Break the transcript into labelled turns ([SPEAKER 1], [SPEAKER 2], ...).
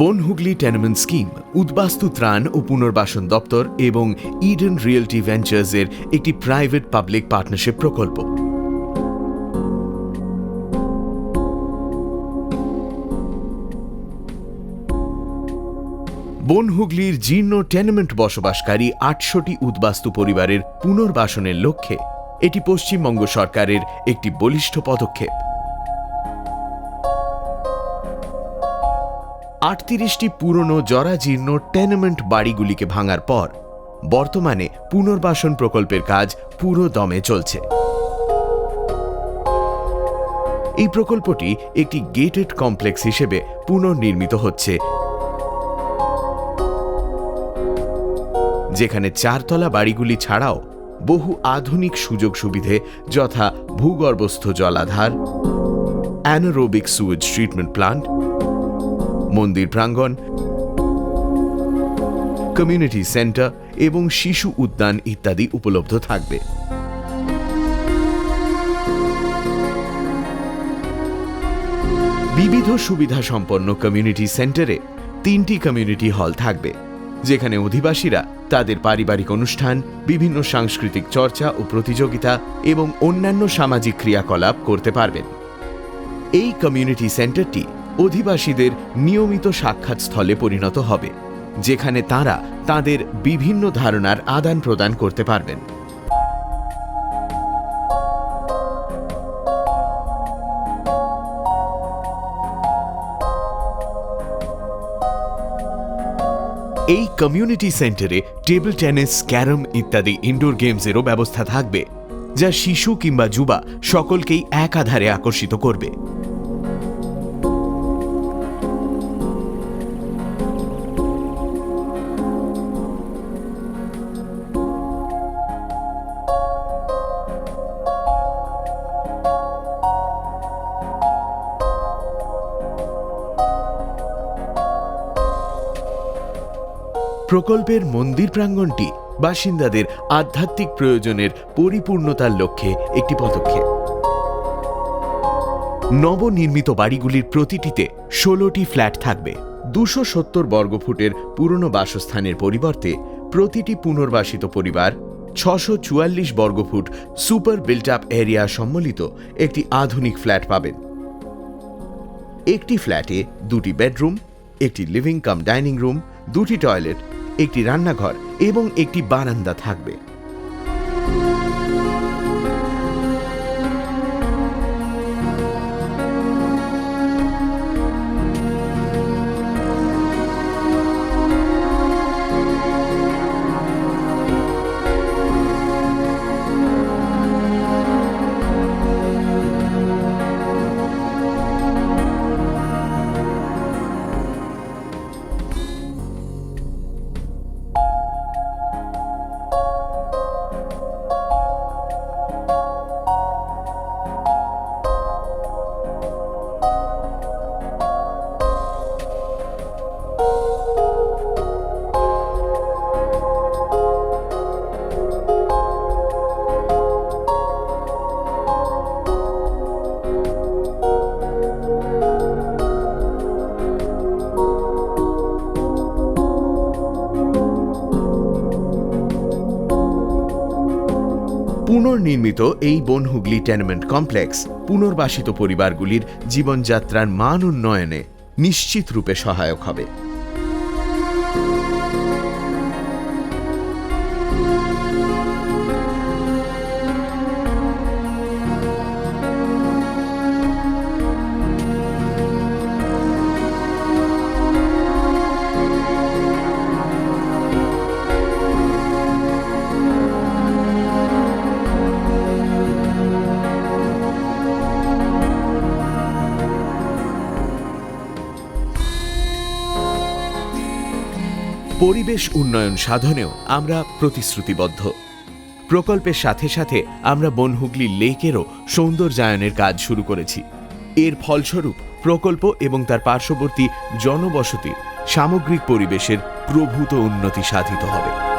[SPEAKER 1] Bonhooghly টেনমেন্ট scheme উদ্বাস্তু ত্রাণ ও পুনর্বাসন দপ্তর এবং ইডেন রিয়েলটি ভেঞ্চার্সের একটি প্রাইভেট পাবলিক পার্টনারশিপ প্রকল্প। বনহুগলির জীর্ণ টেনমেন্ট বসবাসকারী আটশোটি উদ্বাস্তু পরিবারের পুনর্বাসনের লক্ষ্যে এটি পশ্চিমবঙ্গ সরকারের একটি বলিষ্ঠ পদক্ষেপ। আটত্রিশটি পুরনো জরাজীর্ণ টেনমেন্ট বাড়িগুলিকে ভাঙার পর, বর্তমানে পুনর্বাসন প্রকল্পের কাজ পুরো দমে চলছে। এই প্রকল্পটি একটি গেটেড কমপ্লেক্স হিসেবে পুনর্নির্মিত হচ্ছে, যেখানে চারতলা বাড়িগুলি ছাড়াও বহু আধুনিক সুযোগ সুবিধে যথা ভূগর্ভস্থ জলাধার অ্যানারোবিক সুয়েজ ট্রিটমেন্ট প্লান্ট মন্দির প্রাঙ্গণ কমিউনিটি সেন্টার এবং শিশু উদ্যান ইত্যাদি উপলব্ধ থাকবে। বিবিধ সুবিধা সম্পন্ন কমিউনিটি সেন্টারে তিনটি কমিউনিটি হল থাকবে, যেখানে অধিবাসীরা তাদের পারিবারিক অনুষ্ঠান, বিভিন্ন সাংস্কৃতিক চর্চা ও প্রতিযোগিতা এবং অন্যান্য সামাজিক ক্রিয়াকলাপ করতে পারবেন। এই কমিউনিটি সেন্টারটি অধিবাসীদের নিয়মিত সাক্ষাৎ স্থলে পরিণত হবে, যেখানে তারা তাদের বিভিন্ন ধারণার আদান প্রদান করতে পারবেন। এই কমিউনিটি সেন্টারে টেবিল টেনিস ক্যারম ইত্যাদি ইনডোর গেমসেরও ব্যবস্থা থাকবে, যা শিশু কিংবা যুবা সকলকেই একাধারে আকর্ষিত করবে। প্রকল্পের মন্দির প্রাঙ্গণটি বাসিন্দাদের আধ্যাত্মিক প্রয়োজনের পরিপূর্ণতার লক্ষ্যে একটি পদক্ষেপ। নবনির্মিত বাড়িগুলির প্রতিটিতে ষোলোটি ফ্ল্যাট থাকবে। দুশো সত্তর বর্গফুটের পুরনো বাসস্থানের পরিবর্তে প্রতিটি পুনর্বাসিত পরিবার ছশো চুয়াল্লিশ বর্গফুট সুপার বিল্ট আপ এরিয়া সম্মিলিত একটি আধুনিক ফ্ল্যাট পাবেন। একটি ফ্ল্যাটে দুটি বেডরুম, একটি লিভিং কাম ডাইনিং রুম, দুটি টয়লেট একটি রান্নাঘর এবং একটি বারান্দা থাকবে। পুনর্নির্মিত এই বনহুগলি টেনমেন্ট কমপ্লেক্স পুনর্বাসিত পরিবারগুলির জীবনযাত্রার মান উন্নয়নে নিশ্চিত রূপে সহায়ক হবে। পরিবেশ উন্নয়ন সাধনেও আমরা প্রতিশ্রুতিবদ্ধ। প্রকল্পের সাথে সাথে আমরা বনহুগলি লেকেরও সৌন্দর্যায়নের কাজ শুরু করেছি। এর ফলস্বরূপ প্রকল্প এবং তার পার্শ্ববর্তী জনবসতির সামগ্রিক পরিবেশের প্রভূত উন্নতি সাধিত হবে।